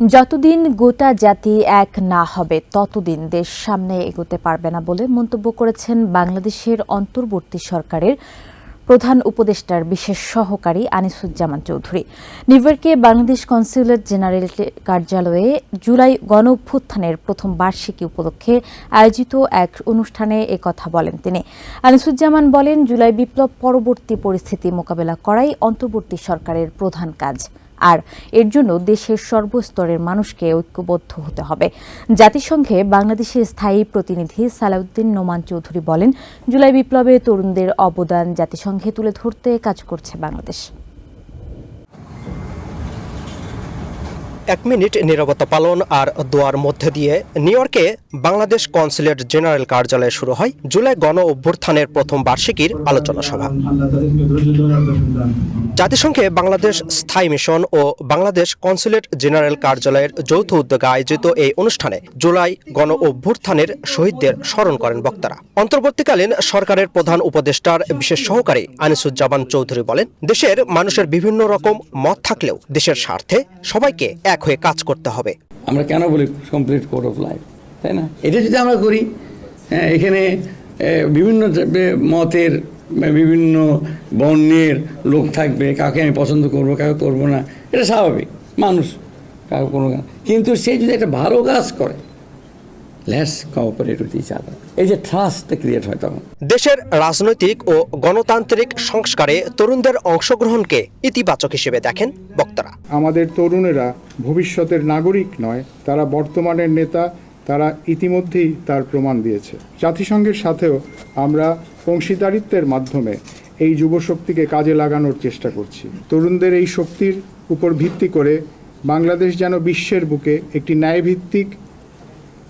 যতদিন গোটা জাতি এক না হবে, ততদিন দেশ সামনে এগোতে পারবে না বলে মন্তব্য করেছেন বাংলাদেশের অন্তর্বর্তী সরকারের প্রধান উপদেষ্টার বিশেষ সহকারী আনিসুজ্জামান চৌধুরী। নিউ ইয়র্কে বাংলাদেশ কনসুলেট জেনারেল কার্যালয়ে জুলাই গণ অভ্যুত্থানের প্রথম বার্ষিকী উপলক্ষে আয়োজিত এক অনুষ্ঠানে একথা বলেন তিনি। আনিসুজ্জামান বলেন, জুলাই বিপ্লব পরবর্তী পরিস্থিতি মোকাবেলা করাই অন্তর্বর্তী সরকারের প্রধান কাজ। আর এর জন্য দেশের সর্বস্তরের মানুষকে ঐক্যবদ্ধ হতে হবে। জাতিসংঘে বাংলাদেশের স্থায়ী প্রতিনিধি সালাউদ্দিন নোমান চৌধুরী বলেন, জুলাই বিপ্লবে তরুণদের অবদান জাতিসংঘে তুলে ধরতে কাজ করছে বাংলাদেশ। এক মিনিট নিরবতা পালন আর দোয়ার মধ্যে দিয়ে নিউ ইয়র্কে বাংলাদেশ কনসুলেট জেনারেল কার্যালয়ে শুরু হয় জুলাই গণ অভ্যুত্থানের প্রথম বার্ষিকীর আলোচনা সভা। জাতিসংঘে বাংলাদেশ স্থায়ী মিশন ও বাংলাদেশ কনসুলেট জেনারেল কার্যালয়ের যৌথ উদ্যোগে আয়োজিত এই অনুষ্ঠানে জুলাই গণ অভ্যুত্থানের শহীদদের স্মরণ করেন বক্তারা অন্তর্বর্তীকালীন সরকারের প্রধান উপদেষ্টার বিশেষ সহকারী আনিসুজ্জামান চৌধুরী বলেন, দেশের মানুষের বিভিন্ন রকম মত থাকলেও দেশের স্বার্থে সবাইকে এক হয়ে কাজ করতে হবে। আমরা কেন বলি কমপ্লিট কোড অফ লাইফ তাই না? এটা যদি আমরা করি হ্যাঁ, এখানে বিভিন্ন মতের বিভিন্ন বর্ণের লোক থাকবে কাকে আমি পছন্দ করব কাকে করব না এটা স্বাভাবিক। মানুষ কারও কোনো কিন্তু সে যদি একটা ভালো কাজ করে let's cooperate with each other এই যে ট্রাস্টটা ক্রিয়েট হয় তখন। দেশের রাজনৈতিক ও গণতান্ত্রিক সংস্কারে তরুণদের অংশগ্রহণকে ইতিবাচক হিসেবে দেখেন বক্তারা। আমাদের তরুণেরা ভবিষ্যতের নাগরিক নয় তারা বর্তমানের নেতা তারা ইতিমধ্যেই তার প্রমাণ দিয়েছে। জাতিসংঘের সাথেও আমরা অংশীদারিত্বের মাধ্যমে এই যুবশক্তিকে কাজে লাগানোর চেষ্টা করছি। তরুণদের এই শক্তির উপর ভিত্তি করে বাংলাদেশ যেন বিশ্বের বুকে একটি ন্যায়ভিত্তিক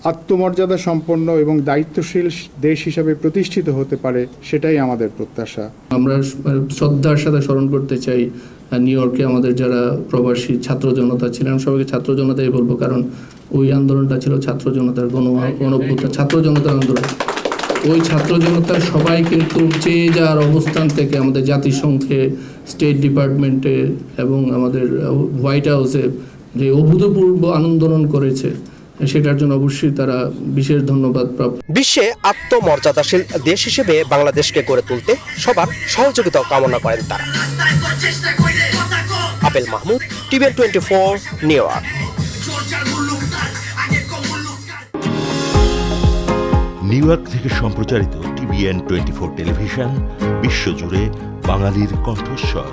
আত্মমর্যাদা সম্পন্ন এবং দায়িত্বশীল দেশ হিসাবে প্রতিষ্ঠিত হতে পারে, সেটাই আমাদের প্রত্যাশা। আমরা শ্রদ্ধার সাথে স্মরণ করতে চাই নিউ ইয়র্কে আমাদের যারা প্রবাসী ছাত্র জনতা ছিলেন, সবাইকে ছাত্র জনতাই বলব, কারণ ওই আন্দোলনটা ছিল ছাত্র জনতার গণ, গণভ্যুত্থান, ছাত্র জনতার আন্দোলন। ওই ছাত্র জনতার সবাই কিন্তু যে যার অবস্থান থেকে আমাদের জাতিসংঘে স্টেট ডিপার্টমেন্টে এবং আমাদের হোয়াইট হাউসে যে অভূতপূর্ব আন্দোলন করেছে সেটার জন্য অবশ্যই তারা বিশেষ ধন্যবাদ প্রাপ্য বিশ্বে আত্মমর্যাদাশীল দেশ হিসেবে বাংলাদেশকে গড়ে তুলতে সবার সহযোগিতা কামনা করেন তারা। Apel Mahmud TVN twenty four New York. New York থেকে সম্প্রচারিত টিভিএন টোয়েন্টি ফোর টেলিভিশন বিশ্বজুড়ে বাঙালির কণ্ঠস্বর।